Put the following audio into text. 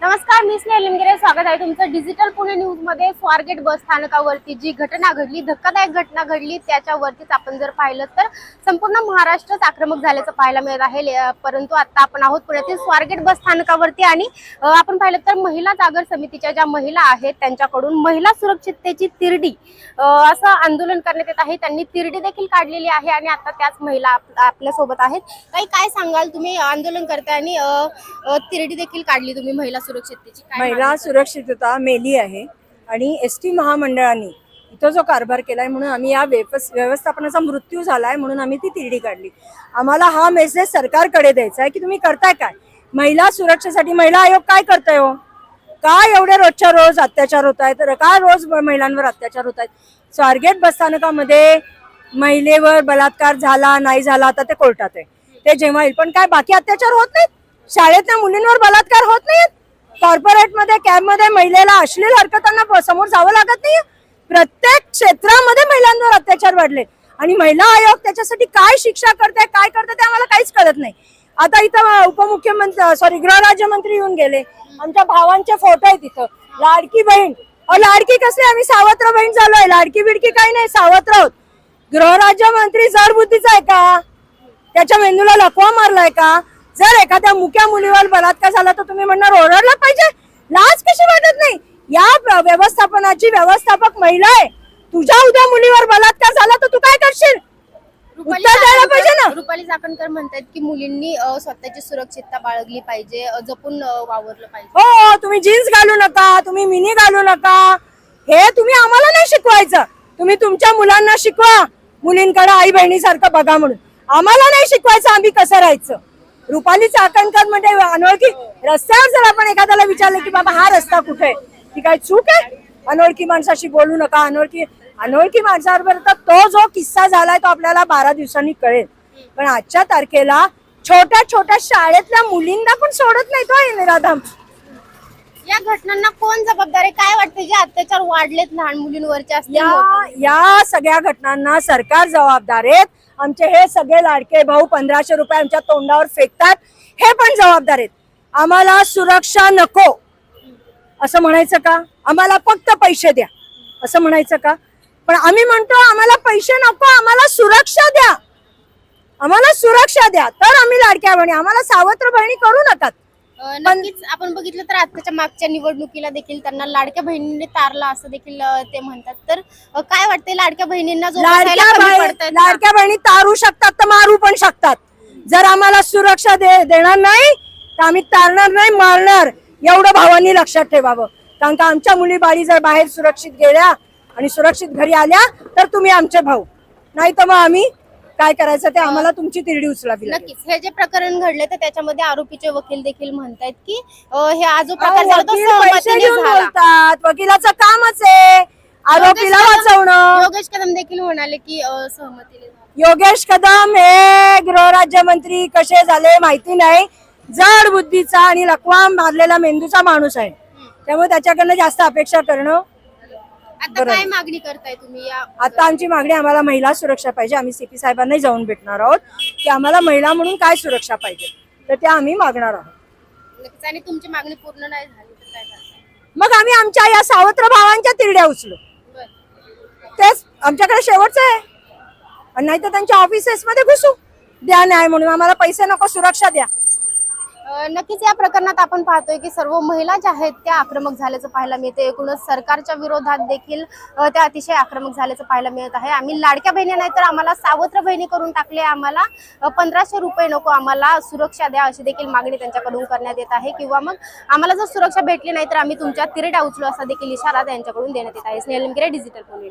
नमस्कार मी स्नेहल लिमगिरे स्वागत आहे तुमचं डिजिटल पुणे न्यूजमध्ये. स्वारगेट बस स्थानकावरती जी घटना घडली धक्कादायक घटना घडली त्याच्यावरतीच आपण जर पाहिलं तर संपूर्ण महाराष्ट्रच आक्रमक झाल्याचं पाहायला मिळत आहे. परंतु आता आपण आहोत पुण्यातील स्वारगेट बस स्थानकावरती आणि आपण पाहिलं तर महिला जागर समितीच्या ज्या महिला आहेत त्यांच्याकडून महिला सुरक्षिततेची तिरडी असं आंदोलन करण्यात येत आहे. त्यांनी तिरडी देखील काढलेली आहे आणि आता त्याच महिला आप- आपल्यासोबत आहेत. काही काय सांगाल? तुम्ही आंदोलन करताय आणि तिरडी देखील काढली तुम्ही महिला सुरक्षिततेची काय महिला मागणी सुरक्षितता मेली आहे. आणि एस टी महामंडळाने इथं जो कारभार केलाय म्हणून आम्ही या व्यवस- व्यवस्थापनाचा मृत्यू झालाय म्हणून आम्ही ती तिरडी काढली. आम्हाला हा मेसेज सरकारकडे द्यायचा आहे की तुम्ही करताय काय? महिला सुरक्षेसाठी महिला आयोग काय करतोय हो? काय एवढे रोजच्या रोज अत्याचार होत आहेत? तर काय रोज महिलांवर अत्याचार होत आहेत? स्वारगेट बसस्थानकामध्ये महिलेवर बलात्कार झाला नाही झाला आता ते कोर्टात आहे. ते जेव्हा येईल पण काय बाकी अत्याचार होत नाहीत? शाळेतल्या मुलींवर बलात्कार होत नाहीत? कॉर्पोरेटमध्ये कॅबमध्ये महिलेला अश्लील हरकतांना समोर जावं लागत नाही प्रत्येक क्षेत्रामध्ये महिलांवर अत्याचार वाढले. आणि महिला आयोग त्याच्यासाठी काय शिक्षा करते काय करते ते आम्हाला काहीच कळत नाही. आता इथं उपमुख्यमंत्री सॉरी गृहराज्यमंत्री येऊन गेले. आमच्या भावांचे फोटो आहेत इथं. लाडकी बहीण. लाडकी कसली? आम्ही सावत्र बहीण झालोय. लाडकी बिडकी काही नाही सावत्र आहोत. गृहराज्यमंत्री जड बुद्धीचा आहे का? त्याच्या मेंदूला लकवा मारलाय का? जर एखाद्या मुक्या मुलीवर बलात्कार झाला तर तुम्ही म्हणणार ओरडला पाहिजे? लाज कशी वाटत नाही? या व्यवस्थापनाची व्यवस्थापक महिला आहे. तुझ्या उद्या मुलीवर बलात्कार झाला तर तू काय करशील? रुपाली चाकणकर- पाहिजे ना. रुपाली चाकणकर म्हणतात की मुलींनी स्वतःची सुरक्षितता बाळगली पाहिजे जपून वावरलं पाहिजे. हो तुम्ही जीन्स घालू नका तुम्ही मिनी घालू नका. हे तुम्ही आम्हाला नाही शिकवायचं. तुम्ही तुमच्या मुलांना शिकवा. मुलींकडे आई बहिणीसारखं बघा म्हणून. आम्हाला नाही शिकवायचं आम्ही कसं राहायचं. रुपाली चाकणकर म्हणजे अनोळखी रस्त्यावर जर आपण एखाद्याला विचारलं की बाबा हा रस्ता कुठे आहे? ती काय चूक आहे? अनोळखी माणसाशी बोलू नका. अनोळखी अनोळखी माणसाबरोबर तर तो जो किस्सा झालाय तो आपल्याला बारा दिवसांनी कळेल. पण आजच्या तारखेला छोट्या छोट्या शाळेतल्या मुलींना पण सोडत नाही तो निराधाम. या घटनांना कोण जबाबदार आहे? काय वाटतं? जे अत्याचार वाढलेत लहान मुलींवरचे असतील या या सगळ्या घटनांना सरकार जबाबदार आहेत. आमचे हे सगळे लाडके भाऊ पंधराशे रुपये आमच्या तोंडावर फेकतात. हे पण जबाबदार आहेत. आम्हाला सुरक्षा नको. असं म्हणायचं का? आम्हाला फक्त पैसे द्या. असं म्हणायचं का? पण आम्ही म्हणतो आम्हाला पैसे नको आम्हाला सुरक्षा द्या. आम्हाला सुरक्षा द्या. तर आम्ही लाडक्या बहिणी आम्हाला सावत्र बहिणी करू नका. नक्कीच आपण बघितलं तर आताच्या मागच्या निवडणुकीला देखील त्यांना लाडक्या बहिणीने तारला असं देखील ते म्हणतात. तर काय वाटतंय लाडक्या बहिणींना? लाडक्या बहिणी तारू शकतात तर मारू पण शकतात. जर आम्हाला सुरक्षा दे देणार नाही तर आम्ही तारणार नाही मारणार. एवढं भावांनी लक्षात ठेवावं. कारण का आमच्या मुली बाळी जर बाहेर सुरक्षित गेल्या आणि सुरक्षित घरी आल्या तर तुम्ही आमचे भाऊ. नाही तर मग आम्ही काय करायचं ते आम्हाला तुमची तिरडी उचलावी लागेल. नक्कीच. हे जे प्रकरण घडले तर त्याच्यामध्ये आरोपीचे वकील देखील म्हणतायत की अ, हे जो प्रकार अहो, झाला तो वकील पैसे सहमतीने घेऊन झाला. बोलतात. वकिलाचं कामच आहे. आरोपीला योगेश कदम- वाचवणं. योगेश कदम देखील म्हणाले की अ, सहमतीने झाला. योगेश कदम हे गृहराज्यमंत्री कसे झाले माहिती नाही. जड बुद्धीचा आणि लकवा मारलेला मेंदूचा माणूस आहे. त्यामुळे त्याच्याकडनं जास्त अपेक्षा करणं आता काय मागणी करताय तुम्ही या आता आमची मागणी आम्हाला महिला सुरक्षा पाहिजे. आम्ही सीपी साहेबांनाही जाऊन भेटणार आहोत की आम्हाला महिला म्हणून काय सुरक्षा पाहिजे? तर ते आम्ही मागणार आहोत. नक्कीच. आणि तुमची मागणी पूर्ण नाही झाली तर काय करताय मग आम्ही आमच्या या सावत्र भावांच्या तिरड्या उचलू. बरं. तेच आमच्याकडे शेवटचं आहे. आणि नाही तर त्यांच्या ऑफिसेस मध्ये घुसू. द्या न्याय म्हणून. आम्हाला पैसे नको सुरक्षा द्या. नक्कीच या प्रकरणात आपण पाहतोय की सर्व महिला ज्या आहेत त्या आक्रमक झाल्याचं पाहायला मिळते एकूणच सरकारच्या विरोधात देखील त्या अतिशय आक्रमक झाल्याचं पाहायला मिळत आहे. आम्ही लाडक्या बहिणी नाही तर आम्हाला सावत्र बहिणी करून टाकले आम्हाला. पंधराशे रुपये नको आम्हाला सुरक्षा द्या अशी देखील मागणी त्यांच्याकडून करण्यात येत आहे. किंवा मग आम्हाला जर सुरक्षा भेटली नाही तर आम्ही तुमच्या तिरड्या उचलू असा देखील इशारा त्यांच्याकडून देण्यात येत आहे. स्नेहल डिजिटल पुणे